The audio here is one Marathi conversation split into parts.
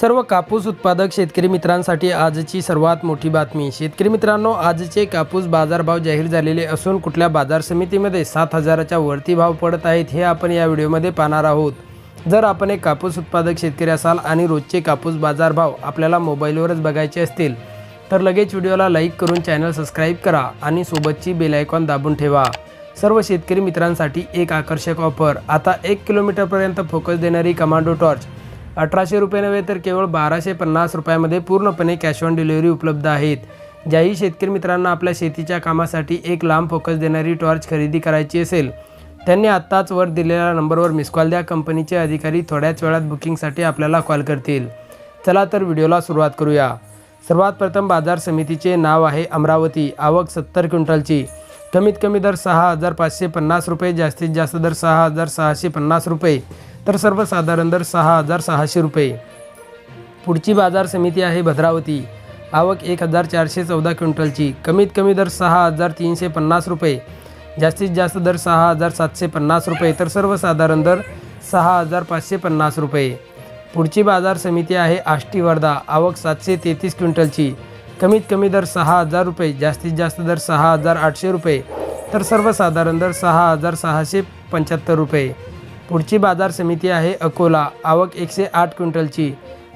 सर्व कापूस उत्पादक शेतकरी मित्रांसाठी आजची सर्वात मोठी बातमी. शेतकरी मित्रांनो आजचे कापूस बाजारभाव जाहीर झालेले असून कुठल्या बाजार समितीमध्ये सात हजाराच्या वरती भाव पडत आहेत हे आपण या व्हिडिओमध्ये पाहणार आहोत. जर आपण एक कापूस उत्पादक शेतकरी असाल आणि रोजचे कापूस बाजारभाव आपल्याला मोबाईलवरच बघायचे असतील तर लगेच व्हिडिओला लाईक करून चॅनल सबस्क्राईब करा आणि सोबतची बेलायकॉन दाबून ठेवा. सर्व शेतकरी मित्रांसाठी एक आकर्षक ऑफर. आता एक किलोमीटरपर्यंत फोकस देणारी कमांडो टॉर्च. अठराशे रुपये नव्हे तर केवळ बाराशे पन्नास रुपयामध्ये पूर्णपणे कॅश ऑन डिलिव्हरी उपलब्ध आहेत. ज्याही शेतकरी मित्रांना आपल्या शेतीच्या कामासाठी एक लांब फोकस देणारी टॉर्च खरेदी करायची असेल त्यांनी आत्ताच वर दिलेल्या नंबरवर मिस कॉल द्या. कंपनीचे अधिकारी थोड्याच वेळात बुकिंगसाठी आपल्याला कॉल करतील. चला तर व्हिडिओला सुरुवात करूया. सर्वात प्रथम बाजार समितीचे नाव आहे अमरावती. आवक सत्तर क्विंटलची. कमीत कमी दर सहा हजार पाचशे पन्नास रुपये जास्तीत जास्त दर सहा हजार सहाशे पन्नास रुपये. तर सर्वसाधारण दर सहा हजार सहाशे रुपये. पुढची बाजार समिती आहे भद्रावती. आवक एक हजार चारशे चौदा क्विंटलची. कमीत कमी दर सहा हजार तीनशे पन्नास रुपये. जास्तीत जास्त दर सहा हजार सातशे पन्नास रुपये. तर सर्वसाधारण दर सहा हजार पाचशे पन्नास रुपये. पुढची बाजार समिती आहे आष्टी वर्धा आवक सातशे तेहतीस क्विंटलची. कमीत कमी दर सहा हजार रुपये. जास्तीत जास्त दर सहा हजार आठशे रुपये. तर सर्वसाधारण दर सहा हजार सहाशे पंच्याहत्तर रुपये. पुढची बाजार समिती आहे अकोला. आवक एकशे आठ क्विंटलची.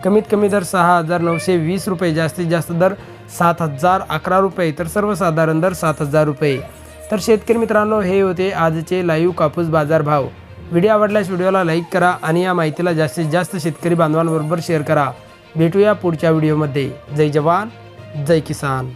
कमीत कमी दर सहा हजार नऊशे वीस रुपये जास्तीत जास्त दर सात हजार अकरा रुपये तर सर्वसाधारण दर सात हजार रुपये. तर शेतकरी मित्रांनो हे होते आजचे लाईव्ह कापूस बाजार भाव व्हिडिओ आवडल्यास व्हिडिओला लाईक करा आणि या माहितीला जास्तीत जास्त शेतकरी बांधवांबरोबर शेअर करा. भेटूया पुढच्या व्हिडिओमध्ये. जय जवान जय किसान.